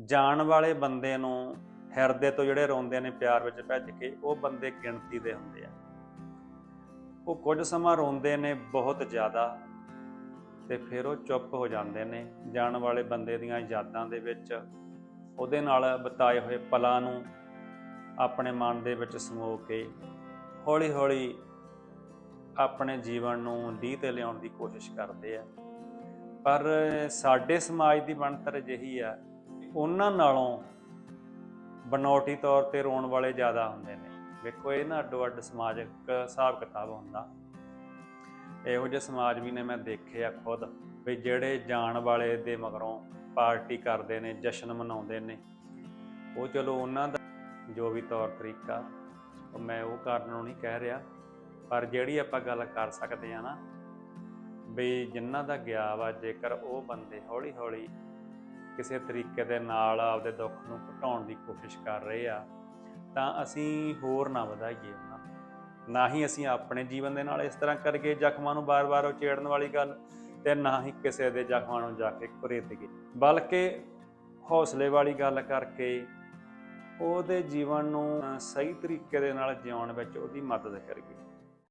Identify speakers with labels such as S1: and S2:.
S1: ਜਾਣ ਵਾਲੇ ਬੰਦੇ ਨੂੰ ਹਿਰਦੇ ਤੋਂ ਜਿਹੜੇ ਰੋਂਦੇ ਨੇ ਪਿਆਰ ਵਿੱਚ ਭੱਜ ਕੇ, ਉਹ ਬੰਦੇ ਗਿਣਤੀ ਦੇ ਹੁੰਦੇ ਆ। ਉਹ ਕੁਝ ਸਮਾਂ ਰੋਂਦੇ ਨੇ ਬਹੁਤ ਜ਼ਿਆਦਾ ਤੇ ਫਿਰ ਉਹ ਚੁੱਪ ਹੋ ਜਾਂਦੇ ਨੇ। ਜਾਣ ਵਾਲੇ ਬੰਦੇ ਦੀਆਂ ਯਾਦਾਂ ਦੇ ਵਿੱਚ, ਉਹਦੇ ਨਾਲ ਬਿਤਾਏ ਹੋਏ ਪਲਾਂ ਨੂੰ ਆਪਣੇ ਮਨ ਦੇ ਵਿੱਚ ਸਮੋ ਕੇ ਹੌਲੀ-ਹੌਲੀ ਆਪਣੇ ਜੀਵਨ ਨੂੰ ਲੀਹ ਤੇ ਲਿਆਉਣ ਦੀ ਕੋਸ਼ਿਸ਼ ਕਰਦੇ ਆ। ਪਰ ਸਾਡੇ ਸਮਾਜ ਦੀ ਬਣਤਰ ਅਜਿਹੀ ਆ ਉਹਨਾਂ ਨਾਲੋਂ ਬਨੌਟੀ ਤੌਰ ਤੇ ਰੋਣ ਵਾਲੇ ਜ਼ਿਆਦਾ ਹੁੰਦੇ ਨੇ। ਵੇਖੋ, ਇਹ ਨਾ ਅੱਡੋ ਅੱਡ ਸਮਾਜਿਕ ਹਿਸਾਬ ਕਿਤਾਬ ਹੁੰਦਾ। ਇਹੋ ਜਿਹੇ ਸਮਾਜ ਵੀ ਨੇ ਮੈਂ ਦੇਖੇ ਆ ਖੁਦ ਵੀ ਜਿਹੜੇ ਜਾਣ ਵਾਲੇ ਦੇ ਮਗਰੋਂ ਪਾਰਟੀ ਕਰਦੇ ਨੇ, ਜਸ਼ਨ ਮਨਾਉਂਦੇ ਨੇ। ਉਹ ਚਲੋ ਉਹਨਾਂ ਦਾ ਜੋ ਵੀ ਤੌਰ ਤਰੀਕਾ ਮੈਂ ਉਹ ਕਰਨ ਨੂੰ ਨਹੀਂ ਕਹਿ ਰਿਹਾ। ਪਰ ਜਿਹੜੀ ਆਪਾਂ ਗੱਲ ਕਰ ਸਕਦੇ ਆ ਨਾ, ਵੀ ਜਿਨ੍ਹਾਂ ਦਾ ਗਿਆ ਵਾ, ਜੇਕਰ ਉਹ ਬੰਦੇ ਹੌਲੀ ਹੌਲੀ ਕਿਸੇ ਤਰੀਕੇ ਦੇ ਨਾਲ ਆਪਦੇ ਦੁੱਖ ਨੂੰ ਘਟਾਉਣ ਦੀ ਕੋਸ਼ਿਸ਼ ਕਰ ਰਹੇ ਆ, ਤਾਂ ਅਸੀਂ ਹੋਰ ਨਾ ਵਧਾਈਏ ਉਹਨਾਂ ਨੂੰ। ਨਾ ਹੀ ਅਸੀਂ ਆਪਣੇ ਜੀਵਨ ਦੇ ਨਾਲ ਇਸ ਤਰ੍ਹਾਂ ਕਰਕੇ ਜ਼ਖਮਾਂ ਨੂੰ ਬਾਰ-ਬਾਰ ਉਚੇੜਨ ਵਾਲੀ ਗੱਲ, ਤੇ ਨਾ ਹੀ ਕਿਸੇ ਦੇ ਜ਼ਖਮਾਂ ਨੂੰ ਜਾ ਕੇ ਕੁਰੇਦੀਏ ਬਲਕਿ ਹੌਸਲੇ ਵਾਲੀ ਗੱਲ ਕਰਕੇ ਉਹਦੇ ਜੀਵਨ ਨੂੰ ਸਹੀ ਤਰੀਕੇ ਦੇ ਨਾਲ ਜਿਉਣ ਵਿੱਚ ਉਹਦੀ ਮਦਦ ਕਰੀਏ